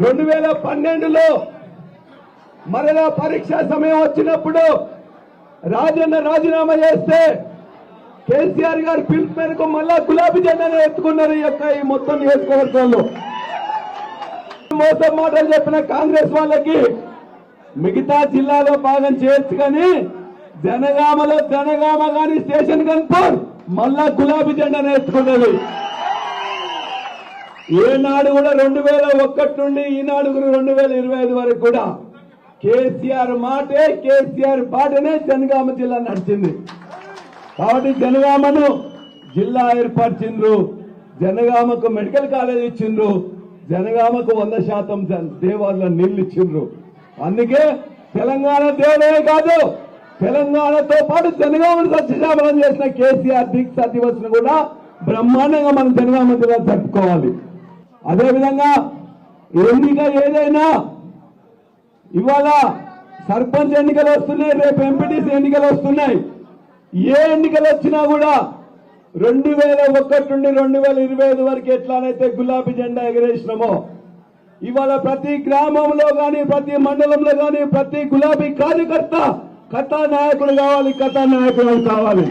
రెండు వేల పన్నెండులో మరలా పరీక్ష సమయం వచ్చినప్పుడు రాజన్న రాజీనామా చేస్తే కేసీఆర్ గారు పిలుపు మేరకు మళ్ళా గులాబీ జెండాను ఎత్తుకున్నారు ఈ యొక్క ఈ మొత్తం నియోజకవర్గంలో. మోసం మాటలు చెప్పిన కాంగ్రెస్ వాళ్ళకి మిగతా జిల్లాలో భాగం చేయొచ్చు కానీ జనగామలో జనగామ కానీ స్టేషన్ కనుక మళ్ళా గులాబీ జెండాను ఎత్తుకున్నది. ఏనాడు కూడా రెండు వేల ఒకటి నుండి ఈనాడు రెండు వేల ఇరవై ఐదు వరకు కూడా కేసీఆర్ మాటే కేసీఆర్ పాటనే జనగామ జిల్లా నడిచింది. కాబట్టి జనగామను జిల్లా ఏర్పరిచిండ్రు జనగామకు మెడికల్ కాలేజ్ ఇచ్చిండ్రు జనగామకు వంద శాతం దేవాలయ దేవాలయంలో నీళ్ళు ఇచ్చిండ్రు. అందుకే తెలంగాణ దేవుడే కాదు తెలంగాణతో పాటు జనగామను సత్యశామలం చేసిన కేసీఆర్ దీక్ష దివస్ కూడా బ్రహ్మాండంగా మనం జనగామ జిల్లా జరుపుకోవాలి. అదేవిధంగా ఎన్నిక ఏదైనా ఇవాళ సర్పంచ్ ఎన్నికలు వస్తున్నాయి రేపు ఎంపీటీసీ ఎన్నికలు వస్తున్నాయి. ఏ ఎన్నికలు వచ్చినా కూడా రెండు వేల ఒకటి నుండి రెండు వేల ఇరవై ఐదు వరకు ఎట్లానైతే గులాబీ జెండా ఎగరేసినామో ఇవాళ ప్రతి గ్రామంలో కానీ ప్రతి మండలంలో కానీ ప్రతి గులాబీ కార్యకర్త కథా నాయకుడు కావాలి కథా నాయకుడు కావాలి.